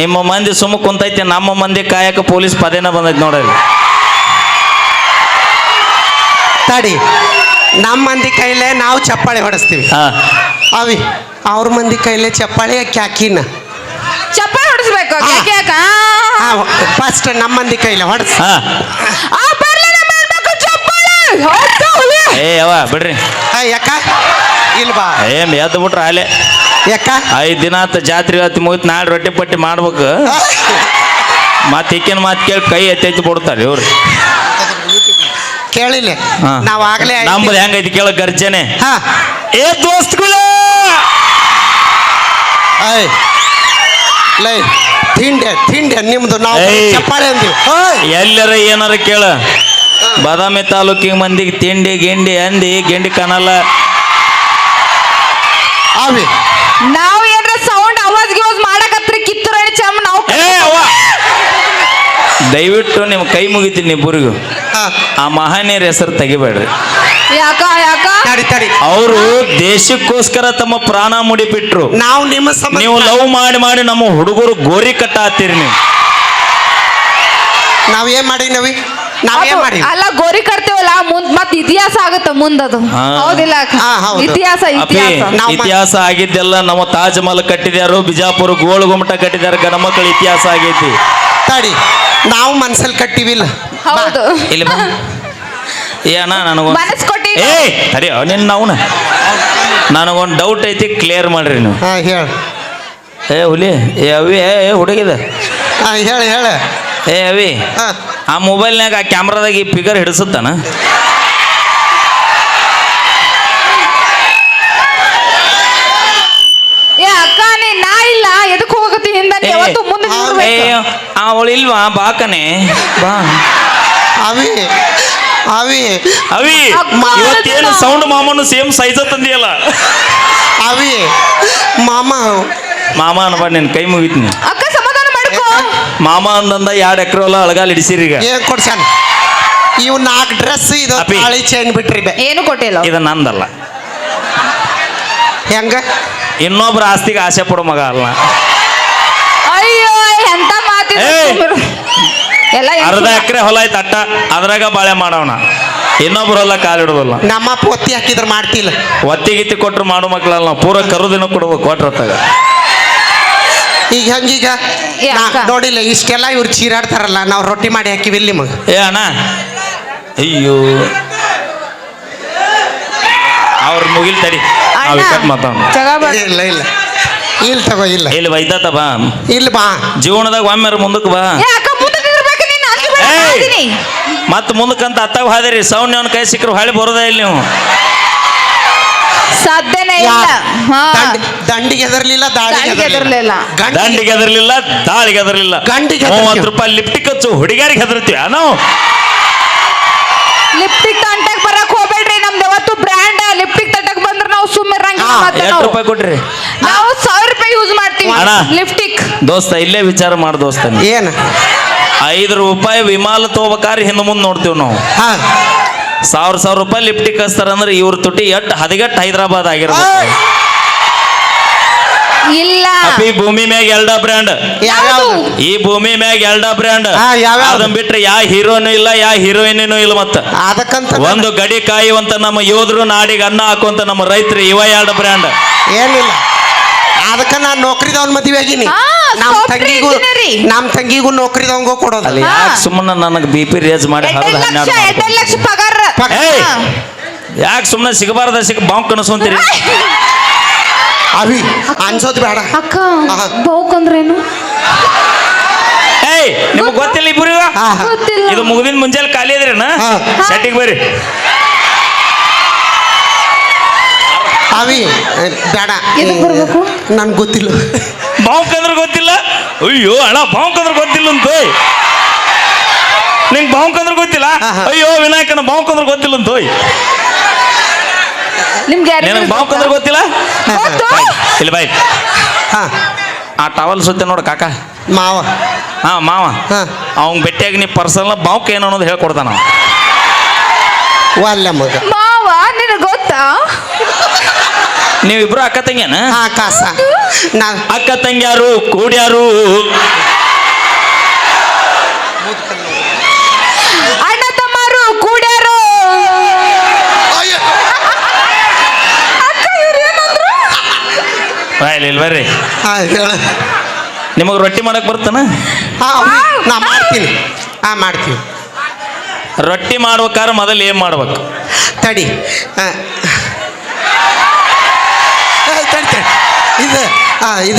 ನಿಮ್ಮ ಮಂದಿ ಸುಮ್ಮ ಕುಂತೈತಿ ನಮ್ಮ ಮಂದಿ ಕಾಯಕ ಪೊಲೀಸ್ ಪದೇನ ಬಂದೈತಿ ನೋಡ್ರಿ. ತಡಿ ನಮ್ಮ ಮಂದಿ ಕೈಲೇ ನಾವು ಚಪ್ಪಾಳೆ ಹೊಡೆಸ್ತೀವಿ. ಹಾ. ಅವಿ ಅವ್ರ ಮಂದಿ ಕೈಲೇ ಚಪ್ಪಾಳೆ ಕ್ಯಾಕಿನ ಚಪ್ಪಾಳೆ ಹೊಡಿಸ್ಬೇಕು ಯಾಕೆ ಯಾಕ? ಫಸ್ಟ್ ನಮ್ಮ ಮಂದಿ ಕೈಲೇ ಹೊಡೆಸ್. ಹಾ. ಆ ಬರ್ಲಿನ ಮಾಡ್ಬೇಕು ಚಪ್ಪಾಳೆ. ಹೌದಾ ಹುಲಿ? ಏ ಯಾವ ಬಿಡ್ರಿ. ಯಾಕ? ಇಲ್ ಬಾ ಏನ್ ಎದ್ದು ಬಿಟ್ರ ಅಲ್ಲೇ ಯಾಕ? ಐದು ದಿನ ಆತ ಜಾತ್ರೆ ಆತ ಮುಗಿತು ನಾಳೆ ರೊಟ್ಟಿ ಪಟ್ಟಿ ಮಾಡ್ಬೇಕು. ಮತ್ತೆ ಈಕಿನ ಮಾತು ಕೇಳಿ ಕೈ ಎತ್ತೆತ್ತಿ ಬಿಡ್ತಾರೆ ಇವ್ರು. ಕೇಳಿಲ್ಲ ಹಾ. ನಾವ್ ಆಗ್ಲೇ ಐದ್ ದಿನ- ಹೆಂಗೈತಿ ಕೇಳ ಗರ್ಜನೆ? ಹಾ. ಏ ದೋಸ್ತುಗಳ! ಐ ಲೈ ತಿಂಡೆ ತಿಂಡೆ ನಿಮ್ದು ನಾವು ಏಯ್. ಚಪ್ಪಾಳೆ ಅಂದಿವಿ. ಓಯ್ ಎಲ್ಲರ ಏನಾರ ಕೇಳ. ಬಾದಾಮಿ ತಾಲೂಕಿಗೆ ಮಂದಿಗೆ ತಿಂಡಿ ಗಿಂಡಿ ಅಂದಿ ಗಿಂಡಿ ಕಾಣಲ್ಲ. ಅವಿ ನಾವ್ ಏನ್ರ ಸೌಂಡ್ ಅವಾಜ್ ಗಿವಾಜ್ ಮಾಡಕತ್ರಿ ಕಿತ್ತೂರ ಚಮ್ ನಾವು ಏ ಅವ್ವ. ದಯವಿಟ್ಟು ನಿಮ್ಮ ಕೈ ಮುಗಿತೀನಿ ಇಬ್ಬರಿಗೂ ಆ ಮಹಾನೀಯರ ಹೆಸರು ತೆಗಿಬೇಡ್ರಿ. ಯಾಕ ಯಾಕ? ತಡಿ ತಡಿ. ಅವರು ದೇಶಕ್ಕೋಸ್ಕರ ತಮ್ಮ ಪ್ರಾಣ ಮುಡಿಬಿಟ್ರು. ನಾವು ನಿಮ್ಮ ಸಂಬಂಧ ನೀವು ಲವ್ ಮಾಡಿ ಮಾಡಿ ನಮ್ಮ ಹುಡುಗರು ಗೋರಿ ಕಟ್ಟ ಹಾಕ್ತೀರಿ ನೀವು ನಾವ್ ಮಾಡಿ ನವಿ? ನಾವ್ ಏನ್ ಮಾಡಿ ಅಲ್ಲ ಗೋರಿ ಕಟ್ತೇವಲ್ಲ ಮುಂದ್ ಮತ್ ಇತಿಹಾಸ ಆಗುತ್ತ ಮುಂದದು. ಹಾ. ಹೌದಿಲ್ಲ? ಅಕ್ಕ? ಹಾ, ಹೌದು. ಇತಿಹಾಸ ಅಪ್ಪಿ ಇತಿಹಾಸ. ನಾವು ಮ- ಇತಿಹಾಸ ಆಗಿದ್ದೆಲ್ಲ ನಮ್ಮ ತಾಜ್ ಮಹಲ್ ಕಟ್ಟಿದ್ಯಾರು? ಬಿಜಾಪುರ ಗೋಳು ಗುಮ್ಮಟ ಗಣ ಮಕ್ಕಳ ಇತಿಹಾಸ ಆಗೈತಿ ತಡಿ ನಾವು ಮನ್ಸಲ್ಲಿ ಕಟ್ಟಿವಿಲ್ಲ. ಹೌದು. ಇಲ್ಲಿ ಬಾ. ಏ ಅಣ್ಣ ನನಗೊಂದು ಮನಸ್ ಕೊಟ್ಟಿ ಏ ಅರೆ ನಿನ್ನ ಅವನ ನನಗೊಂದು ಡೌಟ್ ಐತಿ ಕ್ಲಿಯರ್ ಮಾಡ್ರಿ ನೀವು ಹಾ ಹೇಳ. ಏ ಹುಲಿ ಏ ಅವಿ ಏ ಏ ಹುಡುಗಿದ. ಹಾ ಹೇಳ ಹೇಳ. ಏ ಅವಿ ಹಾ. ಆ ಮೊಬೈಲ್ನಾಗ ಆ ಕ್ಯಾಮ್ರಾದಾಗ ಈ ಫಿಗರ್ ಹಿಡಿಸುತ್ತಾನ ಏ ಅಕ್ಕ ನೀ ನಾ ಇಲ್ಲ ಎದಕ್ ಹೋಗತ್ತಿ ಹಿಂದ ನೀ ಏ, ಯಾವತ್ತು ಮುಂದೆ ಆ, ಏ ನೋಡ್ಬೇಕು ಅವಳು ಇಲ್ವಾ ಬಾಕನೆ? ಬಾ. ಅವಿ ಅವಿ. ಅವಿ ಇವತ್ತೇನು ಸೌಂಡ್ ಮಾಮನು ಸೇಮ್ ಸೈಜ್ ತಂದಿಯಲ್ಲ? ಅವಿ ಮಾಮ. ಮಾಮ ಅನ್ಬಾ ನಿನ್ ಕೈ ಮುಗಿತೀನಿ. ಅಕ್ಕ ಸಮಾಧಾನ ಮಾಡ್ಕೋ. ಮಾಮ ಅಂದಂದ ಎರಡು ಎಕರೆ ಹೊಲ ಅಳಗಾಲ್ ಹಿಡಿಸಿರಿ ಈಗ. ಏನ್ ಕೊಡ್ಸಾನ ಇವ್ ನಾಲ್ಕು ಡ್ರೆಸ್ ಇದು ಅಪ್ಪಿ. ತಾಳಿ ಚೈನ್ ಬಿಟ್ರಿ ಬೆ. ಏನು ಕೊಟ್ಟಿಲ್ಲ? ಇದು ನಂದಲ್ಲ. ಹೆಂಗ? ಇನ್ನೊಬ್ರ ಆಸ್ತಿಗೆ ಆಸೆ ಪಡೋ ಮಗ ಅಲ್ಲ ಅಯ್ಯೋ ಎಂತ ಮಾತಿದ ಏಯ್! ಎಲ್ಲ ಅರ್ಧ? ಎಕರೆ ಹೊಲ ಐತೆ ಅಟ್ಟ. ಅದ್ರಾಗ ಬಾಳೆ ಮಾಡೋಣ ಇನ್ನೊಬ್ರು ಹೊಲ ಕಾಲಿಡೋದಲ್ಲ ನಮ್ಮ ಪೊತ್ತಿ ಹಾಕಿದ್ರೆ ಮಾಡ್ತಿಲ್ಲ. ಒತ್ತಿ ಗಿತ್ತಿ ಕೊಟ್ರು ಮಾಡೋ ಮಕ್ಕಳಲ್ಲ ನಾವು. ಪೂರ ಕರುದಿನ ಕೊಡ್ಬೇಕು ಕೊಟ್ರತ್ತಾಗ ಈಗ ಹೆಂಗೀಗ? ನಾ-. ನೋಡಿಲ್ಲ ಇಷ್ಟೆಲ್ಲ ಇವ್ರು ಚೀರಾಡ್ತಾರಲ್ಲ ನಾವು ರೊಟ್ಟಿ ಮಾಡಿ ಹಾಕಿವಿ ಇಲ್ಲಿ ಮಗ ಏ ಅಣ್ಣ. ಅಯ್ಯೋ. ಅವ್ರ ಮುಗಿಲ್ ತಡಿ. ಅಣ್ಣ, ನಾವು ಕಟ್ ಮಾತಾಡ ಜಗ. ಇಲ್ಲ ಇಲ್ಲ. ಇಲ್ಲ ತಗೋ ಇಲ್ಲ. ಇಲ್ಲಿ ವೈದಾತ ಬಾ. ಇಲ್ಲಿ ಬಾ. ಜೀವನದಾಗ ಒಮ್ಮೆ ಮುಂದಕ್ಕೆ ಬಾ. ಮತ್ತೆ ಮುಂದಕ್ಕಂತ ಅತ್ತಾಗ ಹಾದಿರಿ. ಸೌಂಡ್ ಅವನ ಕೈ ಸಿಕ್ಕರು ಹಾಳಿ ಬರೋದೇ ಇಲ್ಲ ನೀವು. ಸಾಧ್ಯನೇ ಇಲ್ಲ. ದಂಡಿಗೆ ಎದರ್ಲಿಲ್ಲ ದಾಳಿಗೆ ಎದರ್ಲಿಲ್ಲ ಎದರ್ಲಿಲ್ಲ. ಗಂಡಿಗೆ ದಂಡಿಗೆ ಹೆದರ್ಲಿಲ್ಲ ದಾಳಿಗೆ ಹೆದರ್ಲಿಲ್ಲ. ಗಂಡಿಗೆ ಹೆದರ್ತೀವಿ. ಮೂವತ್ತು ರೂಪಾಯಿ ಲಿಪ್ಟಿಕ್ ಹಚ್ಚು ಹುಡುಗಿಯರಿಗೆ ಹೆದರ್ತೀವಿ. ನಾವು ಲಿಪ್ಟಿಕ್ ತಂಟಕ್ ಬರಕ್ ಹೋಗ್ಬೇಡ್ರಿ ನಮ್ದು ಯಾವತ್ತು ಬ್ರ್ಯಾಂಡ್ ಲಿಪ್ಟಿಕ್ ನಾವು ಸುಮ್ಮನೆ ಎಷ್ಟು ರೂಪಾಯಿ ಕೊಟ್ರಿ? ನಾವು ಸಾವಿರ ರೂಪಾಯಿ ಯೂಸ್ ಮಾಡ್ತೀವಿ. ಅಣ್ಣ. ಲಿಪ್ಟಿಕ್ ದೋಸ್ತ ಇಲ್ಲೇ ವಿಚಾರ ಮಾಡಿ ದೋಸ್ತ ನೀ. ಏನ್? ಐದು ರೂಪಾಯಿ ವಿಮಾಲ ತಗೋಬೇಕಾದ್ರೆ ಹಿಂದೆ ಮುಂದೆ ನೋಡ್ತೀವಿ ನಾವು. ಹಾ. ಸಾವಿರ ಸಾವಿರ ರೂಪಾಯಿ ಲಿಪ್ಟಿಕ್ ಹಚ್ತಾರ ಅಂದ್ರೆ ಇವ್ರ ತುಟಿ ಎಟ್ ಹದಗೆಟ್ ಹೈದರಾಬಾದ್ ಆಗಿರ್ಬೇಕು! ಇಲ್ಲ. ಈ ಭೂಮಿ ಮ್ಯಾಗ ಎಲ್ಡ ಬ್ರ್ಯಾಂಡ್ ಯಾವ್ಯಾವ್ದು ಈ ಭೂಮಿ ಮ್ಯಾಗ ಎಲ್ಡ ಬ್ರ್ಯಾಂಡ್ ಹಾ, ಯಾವ್ಯಾವ್ದು? ಅದನ್ ಬಿಟ್ರೆ ಯಾ ಹೀರೋನು ಇಲ್ಲ ಯಾ ಹೀರೋಯಿನೂ ಇಲ್ಲ ಮತ್ತ. ಅದಕ್ಕಂತ ಒಂದು ಗಡಿ ಕಾಯುವಂತ ನಮ್ಮ ಯೋಧರು ನಾಡಿಗೆ ಅನ್ನ ಹಾಕುವಂತ ನಮ್ಮ ರೈತರು ಇವ ಎರಡು ಬ್ರ್ಯಾಂಡ್ ಏನಿಲ್ಲ. ಅದಕ್ಕ ನಾನ್ ನೌಕರಿದವನ್ ಮದ್ವೆ ಆಗಿನಿ. ನಮ್ಮ ನಮ್ software ತಂಗಿಗೂ engineering. ನಮ್ ತಂಗಿಗೂ ನೌಕರಿದವಂಗೂ ಕೊಡೋದು. ಅಲ್ಲಿ ಯಾಕೆ ಸುಮ್ಮನೆ ನನಗೆ ಬಿ ಪಿ ರೇಜ್ ಮಾಡಿ ಹರಿದು ಎರಡೆರಡು ಲಕ್ಷ ಹನ್ನೆರಡು ಎರಡೆರಡು ಲಕ್ಷ ಪಗಾರ. ಪಗಾರ. ಏಯ್! ಯಾಕೆ ಸುಮ್ಮನೆ ಸಿಗಬಾರ್ದ ಸಿಗ ಬಾಂಕ್ ಕನಸ್ಕೊಂತೀರಿ ಅವಿ ಅನ್ಸೋದ್ ಬೇಡ. ಅಕ್ಕ ಆಹಾ. ಬೌಕ್ ಅಂದ್ರೇನು ಏಯ್ ನಿಮ್ಗೆ ಗೊತ್ತಿಲ್ಲ ಇಬ್ಬರು. ಗೊತ್ತಿಲ್ಲ. ಇದು ಮುಗಿದಿನ ಮುಂಜಾನೆ ಖಾಲಿ ಇದ್ರೇನ? ಹಾ. ಸೆಟ್ಟಿಗೆ ಬರ್ರಿ. ಅವಿ ಬೇಡ. ಎದಕ್ ಬರ್ಬೇಕು? ನನ್ಗೆ ಗೊತ್ತಿಲ್ಲ. ಬಾಂಕ್ ಅಂದ್ರೆ ಗೊತ್ತಿಲ್ಲ? ಅಯ್ಯೋ ಅಣ್ಣ ಬಾಂಕ್ ಅಂದ್ರೆ ಗೊತ್ತಿಲ್ಲ ಅಂತ ನಿಂಗೆ ಬಾಂಕ್ ಅಂದ್ರೆ ಗೊತ್ತಿಲ್ಲ. ಅಯ್ಯೋ ವಿನಾಯಕನ ಬಾಂಕ್ ಅಂದ್ರೆ ಗೊತ್ತಿಲ್ಲ ಅಂತ ನಿಮ್ಗೆ ನಿನಗೆ ಬಾಂಕ್ ಅಂದ್ರೆ ಗೊತ್ತಿಲ್ಲ? ಗೊತ್ತು? ಇಲ್ಲಿ ಬಾಯ್. ಹಾ. ಆ ಟವಲ್ ಸುತ್ತೆ ನೋಡು ಕಾಕ. ಮಾವ. ಹಾ ಮಾವ. ಹಾ. ಅವ್ನ್ ಭೇಟಿಯಾಗಿ ನೀ ಪರ್ಸನಲ್ ಬಾವ್ಕ ಏನು ಅನ್ನೋದು ಹೇಳ್ಕೊಡ್ತಾನ ಅವ. ಮಗ. ಮಾವ ನಿನಗೆ ಗೊತ್ತಾ? ನೀವಿಬ್ರು ಅಕ್ಕ ತಂಗಿಯನ? ಹಾ ಕಾಸ. ನಾ ಅಕ್ಕ ತಂಗಿಯಾರು ಕೂಡ್ಯಾರು ಅಣ್ಣ ತಮ್ಮರು ಕೂಡ್ಯಾರು ಅಕ್ಕ ಇವ್ರು ಏನಂದ್ರು ಬಾಯ್ಲಿ ಇಲ್ಲಿ ಬರ್ರಿ ಹಾ ಹೇಳ. ನಿಮಗೆ ರೊಟ್ಟಿ ಮಾಡಕ್ ಬರ್ತಾನ? ಹಾ ನಾ ಮಾಡ್ತೀನಿ. ಹಾ ಮಾಡ್ತೀವಿ ರೊಟ್ಟಿ ಮಾಡ್ಬೇಕಾದ್ರೆ ಮೊದಲು ಏನು ಮಾಡ್ಬೇಕು? ತಡಿ. ಆ. ಏ, ತಡಿ ತಡಿ. ಇದು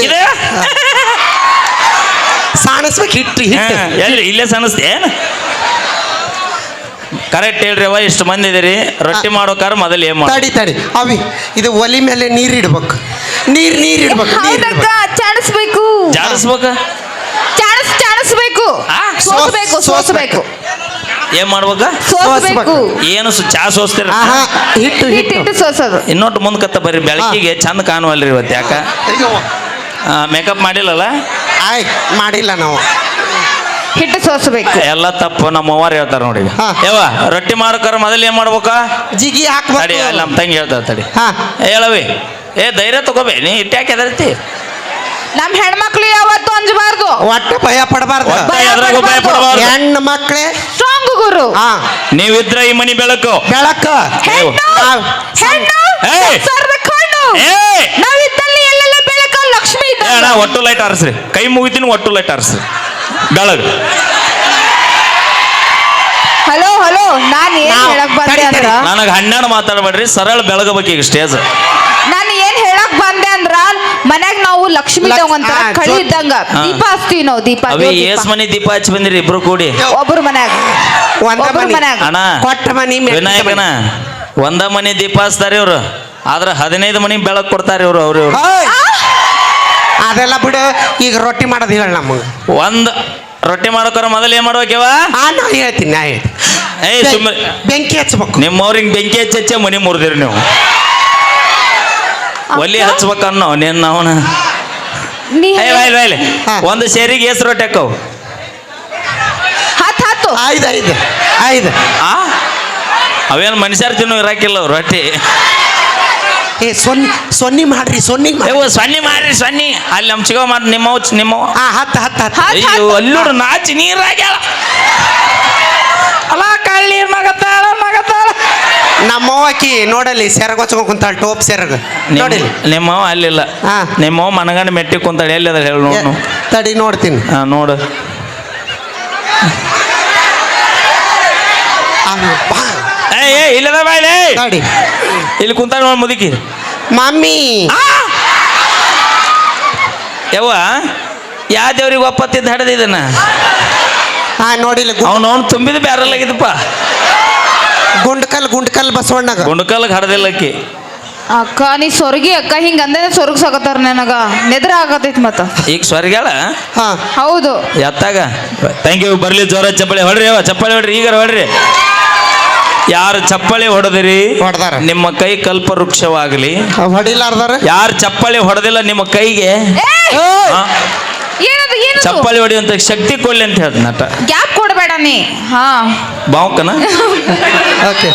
ಇದೆ? ಸಾಣಿಸ್ಬೇಕು ಹಿಟ್ಟು ಹಾ, ಎಲ್ಲಿ ಇಲ್ಲೇ ಸನಸ್ತೆ ಏನು? ಕರೆಕ್ಟ್ ಹೇಳ್ರಿ ಅವ ಇಷ್ಟು ಮಂದಿ ಇದೀರಿ. ರೊಟ್ಟಿ ಮಾಡ್ಬೇಕಾದ್ರೆ ಮೊದಲು ಏನು ಮಾಡಿ ತಡಿ ತಡಿ. ಅವಿ ಇದು ಒಲಿ ಮೇಲೆ ನೀರು ಇಡ್ಬೇಕು. ನೀರು ನೀರ್ ಇಡ್ಬೇಕು ಚಾಡಿಸ್ಬೇಕು ಹೌದಕ್ಕ ಚಾಡಿಸ್ಬೇಕು. ಜಾಡಿಸ್ಬೇಕ ಚಾಡಿಸ್ ಚಾಡಿಸ್ಬೇಕು. ಆ? ಸೋಸ್ಬೇಕು ಸೋಸ್- ಸೋಸ್ಬೇಕು. ಏನ್ ಮಾಡ್ಬೇಕ? ಸೋಸ್ಬೇಕು. ಏನು ಸು- ಚಾ ಸೋಸ್ತಿರ? ಆಹಾ ಹಿಟ್ಟು ಹಿಟ್ಟು ಹಿಟ್ಟು. ಹಿಟ್ಟು ಸೋಸೋದು. ಇನ್ನೊಟ್ಟು ಮುಂದ್ಕತ್ತ ಬರ್ರಿ ಬೆಳಕಿಗೆ ಚಂದ ಕಾಣುವಲ್ರಿ ಇವತ್ತು ಯಾಕ? ಅಯ್ಯೋ ಮೇಕಪ್ ಮಾಡಿಲ್ಲಲ್ಲ? ಆಯ್ ಮಾಡಿಲ್ಲ ನಾವು. ಹಿಟ್ಟು ಸೋಸ್ಬೇಕು. ಎಲ್ಲ ತಪ್ಪು ನಮ್ಮ ಅವ್ವಾರು ಹೇಳ್ತಾರ ನೋಡಿ ಹಾ. ಯಾವ ರೊಟ್ಟಿ ಮಾರಕರ ಮೊದಲು ಏನ್ ಮಾಡ್ಬೇಕಾ? ಜಿಗಿ ತಡಿ ಹಾಕ್ಬೇಕು ಅಲ್ಲಿ ನಮ್ಮ ತಂಗಿ ಹೇಳ್ತಾರ ತಡಿ. ಹಾ. ಹೇಳವಿ. ಏ ಧೈರ್ಯ ತಗೋಬೇ ನೀ ಇಟ್ಟ್ಯಾಕೆ ಹೆದರ್ತಿ? ನಮ್ ಹೆಣ್ಮಕ್ಳು ಯಾವತ್ತು ಅಂಜಬಾರ್ದು. ಒಟ್ಟು ಭಯ ಪಡಬಾರ್ದು. ಒಟ್ಟ ಭಯ ಎದ್ರಾಗೂ ಭಯ ಪಡ್ಬಾರ್ದು. ಪಡಬಾರ್ದು. ಹೆಣ್ಣು ಮಕ್ಕಳೇ ಸ್ಟ್ರಾಂಗ್ ಗುರು. ಹಾ. ನೀವಿದ್ರ ಈ ಮನಿ ಬೆಳಕು. ಬೆಳಕ. ಹೆಣ್ಣು ನಾವ್- ಹೆಣ್ಣು ಏಯ್! ಸಂಸಾರದ ಕಣ್ಣು ಏ! ನಾವಿದ್ದಲ್ಲಿ ಎಲ್ಲೆಲ್ಲ ಬೆಳಕ ಲಕ್ಷ್ಮಿ ಏ ಅಣ್ಣ ಒಟ್ಟು ಲೈಟ್ ಆರಿಸ್ರಿ. ಕೈ ಮುಗಿತೀನಿ ಒಟ್ಟು ಲೈಟ್ ಆರಿಸ್ರಿ. ಬೆಳಗ್. ಹಲೋ ಹಲೋ ನಾನು ಏನ್ ನಾವ್- ಹೇಳಕ್ ಬಂದೆ ತಡಿ, ಅಂದ್ರ ತಡಿ. ನನಗೆ ಹನ್ನೆರಡು ಮಾತಾಡಬೇಡ್ರಿ ಸರಳ ಬೆಳಗಬೇಕು ಈಗ ಸ್ಟೇಜ್ ನಾನು ಏನ್ ಹೇಳಕ್ ಬಂದೆ ಅಂದ್ರ ಮನ್ಯಾಗ ನಾವು ಲಕ್ಷ್ಮಿ ಲಕ್ಷ್- ಇದ್ದಂಗ ಒಂಥರ ಆ, ಕಳಿ ಇದ್ದಂಗ ಹಾ. ದೀಪ ಹಚ್ತೀವಿ ನಾವು ದೀಪ ಅವೇ ದೇವ್ರ್ ಏಸ್ ದೀಪ. ಮನಿ ದೀಪ ಹಚ್ಚಿ ಬಂದಿರಿ ಇಬ್ರು ಕೂಡಿ. ಒಬ್ರು ಮನ್ಯಾಗ. ಒಂದ ಒಬ್ರು ಮನಿ. ಮನ್ಯಾಗ. ಅಣ್ಣ ಕೊಟ್ಟ ಮನಿ ಮೆಟ್ಟ ವಿನಾಯಕನ ಒಂದ ಮನೆ ದೀಪ ಹಚ್ತಾರ ಇವ್ರು. ಆದ್ರ ಹದಿನೈದು ಮನಿ ಬೆಳಕ್ ಕೊಡ್ತಾರ ಇವ್ರು ಅವ್ರ ಇವ್ರು. ಹೋಯ್. ಅದೆಲ್ಲ ಬಿಡು ಈಗ ರೊಟ್ಟಿ ಮಾಡೋದು ಹೇಳ ನಮಗೆ. ಒಂದ್ ರೊಟ್ಟಿ ಮಾಡೋಕರ ಮೊದಲು ಏನ್ ಮಾಡ್ಬೇಕವ ಆ ನಾ ಹೇಳ್ತೀನಿ ನಾ ಹೇಳ್ತೀನಿ. ಏಯ್ ಬೆ- ಸುಮ್ಮ ಬೆಂಕಿ ಹಚ್ಬೇಕು. ನಿಮ್ಮವ್ರಿಗೆ ಬೆಂಕಿ ಹಚ್ಚೆ ಮನಿ ಮುರಿದಿರಿ ನೀವು. ಒಲಿ ಹಚ್ಬೇಕನ್ನೋ ನಿನ್ನ ಅವನ. ನೀ ಹಾ. ಒಂದು ಸೇರಿಗೆ ಹೆಸರು ರೊಟ್ಟಿ ಹಾಕವು ಹತ್ ಹತ್ತು. ಐದು ಐದು ಐದು. ಆ? ಅವೇನು ಮನುಷ್ಯರು ತಿನ್ನು ಇರಾಕಿಲ್ಲ ರೊಟ್ಟಿ. ಏ ಸೊನ್ನಿ ಸೊನ್ನಿ ಮಾಡ್ರಿ ಸೊನ್ನಿ ಮಾಡ್ರಿ. ಅಯ್ಯೋ ಸೊನ್ನಿ ಮಾಡ್ರಿ ಸೊನ್ನಿ. ಅಲ್ಲಿ ನಮ್ಮ ಚಿಗೋ ಮಾಡಿ ನಿಮ್ಮ ನಿಮ್ಮ ಆ ಹತ್ತು ಹತ್ತು ಹತ್ತು ಹತ್ ಅಯ್ಯೋ ಹತ್ತು. ಅಲ್ಲೂರು ನಾಚಿ ನೀರಾಗ್ಯಾಳ. ನಮ್ಮವ್ವಕಿ ನೋಡಲಿ ಸೆರಗ್ ಹೊಚ್ಕೊಂಡ್ ಕುಂತಾಳ ಟೋಪ್ ಸೆರಗ. ನೋಡಿಲಿ ನಿಮ್ಮ ಅಲ್ಲಿಲ್ಲ. ಹಾ. ನಿಮ್ಮವ್ ಮನಗಂಡ ಮೆಟ್ಟಿ ಕುಂತಾಳೆ ಎಲ್ಲಿ ಅದ ಹೇಳಿ ನೋಡು. ತಡಿ ನೋಡ್ತೀನಿ. ಹಾ ನೋಡು. ಆ, ಬಾ. ಏ ಏ ಇಲ್ಲದ ಬಾಯ್ಲೆ ತಡಿ. ಇಲ್ಲಿ ಕುಂತಾಳ ನೋಡಿ ಮುದುಕಿ. ಮಮ್ಮಿ. ಯವ್ವ ಯಾವ ದೇವ್ರಿಗೆ ಒಪ್ಪತ್ತಿದ್ದು ಹಡದ ಇದನ್ನ ಹಾ ನೋಡಿಲ್ಲ. ಗು- ಅವ್ನು ಅವ್ನು ತುಂಬಿದ ಬ್ಯಾರಲ್ ಆಗಿದ್ದಪ್ಪ. ಗುಂಡ್ಕಲ್ ಗುಂಡ್ಕಲ್ ಬಸವಣ್ಣಗ. ಗುಂಡಕಲ್ಗೆ ಹಡದಿಲ್ಲಕ್ಕಿ ಅಕ್ಕ. ನೀ ಸ್ವರ್ಗಿ ಅಕ್ಕ ಹಿಂಗ ಅಂದೇ ಸೊರ್ಗ್ ಸಾಕತ್ತಾರ ನನಗ. ನಿದ್ರ ಆಗತೈತ್ ಮತ್ತ. ಈಗ ಸ್ವರ್ಗ್ಯಾಳ? ಹಾ. ಹೌದು. ಎತ್ತಾಗ? ಥ್ಯಾಂಕ್ ಯು ಬರ್ಲಿ ಜೋರ ಚಪ್ಪಳಿ ಹೊಡ್ರಿ ಅವ ಚಪ್ಪಳಿ ಹೊಡ್ರಿ ಈಗ ಹೊಡ್ರಿ. ಯಾರು ಚಪ್ಪಳಿ ಹೊಡೆದಿರಿ ಹೊಡ್ದಾರ. ನಿಮ್ಮ ಕೈ ಕಲ್ಪ ಕಲ್ಪವೃಕ್ಷವಾಗಲಿ ಹೊಡಿಲಾರ್ದಾರ? ಯಾರು ಚಪ್ಪಳಿ ಹೊಡೆದಿಲ್ಲ ನಿಮ್ಮ ಕೈಗೆ? ಏನದು ಏನದು? ಚಪ್ಪಳಿ ಹೊಡೆಯುವಂತ ಶಕ್ತಿ ಕೊಡ್ಲಿ ಅಂತ ಹೇಳ್ದ ನಟ. ಗ್ಯಾಪ್ ಕೊಡಬೇಡ ನೀ ಹಾ ಬಾವುಕನ ಓಕೆ